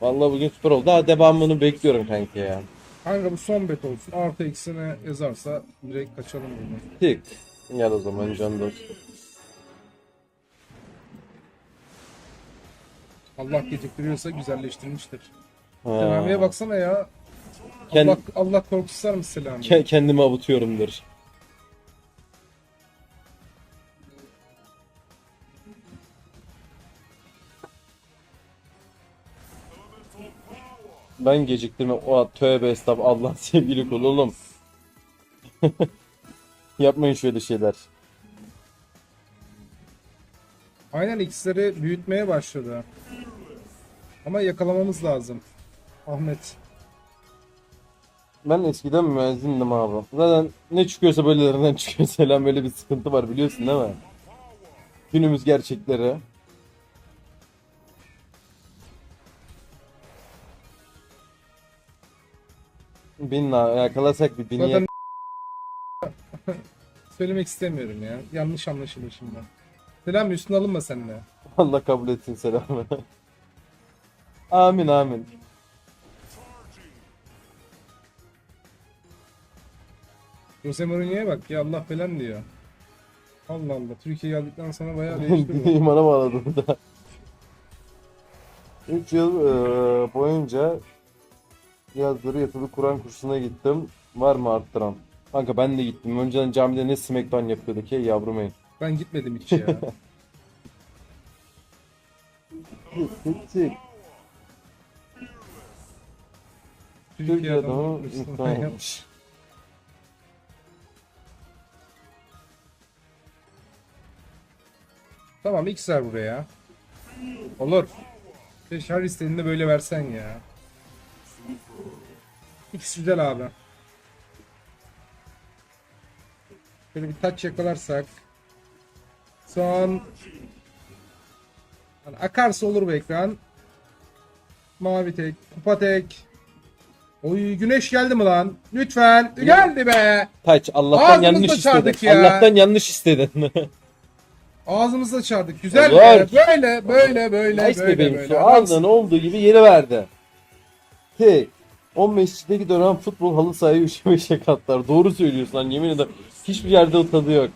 Vallahi bugün süper oldu. Daha devamını bekliyorum kanka ya. Kanka bu son bet olsun. Artı eksine yazarsa direkt kaçalım buradan. Tık. Gel o zaman can dostum. Allah geciktiriyorsa güzelleştirmiştir. Ha. Selami'ye baksana ya. Kend- Allah, Allah korkusu var mı Selami? Ke- kendimi avutuyorumdur. Ben geciktim. O tövbe estağfurullah Allah sevgili kul oğlum. Yapmayın şöyle şeyler. Aynen X'leri büyütmeye başladı. Ama yakalamamız lazım. Ahmet. Ben eskiden müezzindim abi. Zaten ne çıkıyorsa böylelerinden çıkıyor. Selam böyle bir sıkıntı var biliyorsun değil mi? Günümüz gerçekleri. Binle yakalasak bir bini Zaten söylemek istemiyorum ya. Yanlış anlaşılır şimdi. Selami üstüne alınma seninle. Allah kabul etsin selamı. amin amin. Jose Mourinho'ya bak ya Allah falan diyor. Allah Allah. Türkiye geldikten sonra bayağı değişti. İmana bağladım da. 3 yıl e, boyunca yazları yatılı Kur'an kursuna gittim. Var mı arttıran? Kanka ben de gittim. Önceden camide ne smackdown yapıyorduk ya yavrum ey. Ben gitmedim hiç ya. Türkiye adamı Müslüman yapmış. Tamam X ver buraya. Olur. Keşke her istediğinde böyle versen ya. X güzel abi. Böyle bir taç yakalarsak. Son. Hani akarsa olur bu ekran. Mavi tek, kupa tek. Oy güneş geldi mi lan? Lütfen. Geldi be. Taç Allah'tan Ağzımızda yanlış çardık istedin. ya. Allah'tan yanlış istedin. Ağzımızla çağırdık. Güzel Olur. be. Böyle böyle böyle nice böyle bebeğim böyle. su aldın olduğu gibi yeri verdi. Tek. 15'teki dönem futbol halı sahayı üşüme katlar. Doğru söylüyorsun lan yemin ederim. Hiçbir yerde o tadı yok.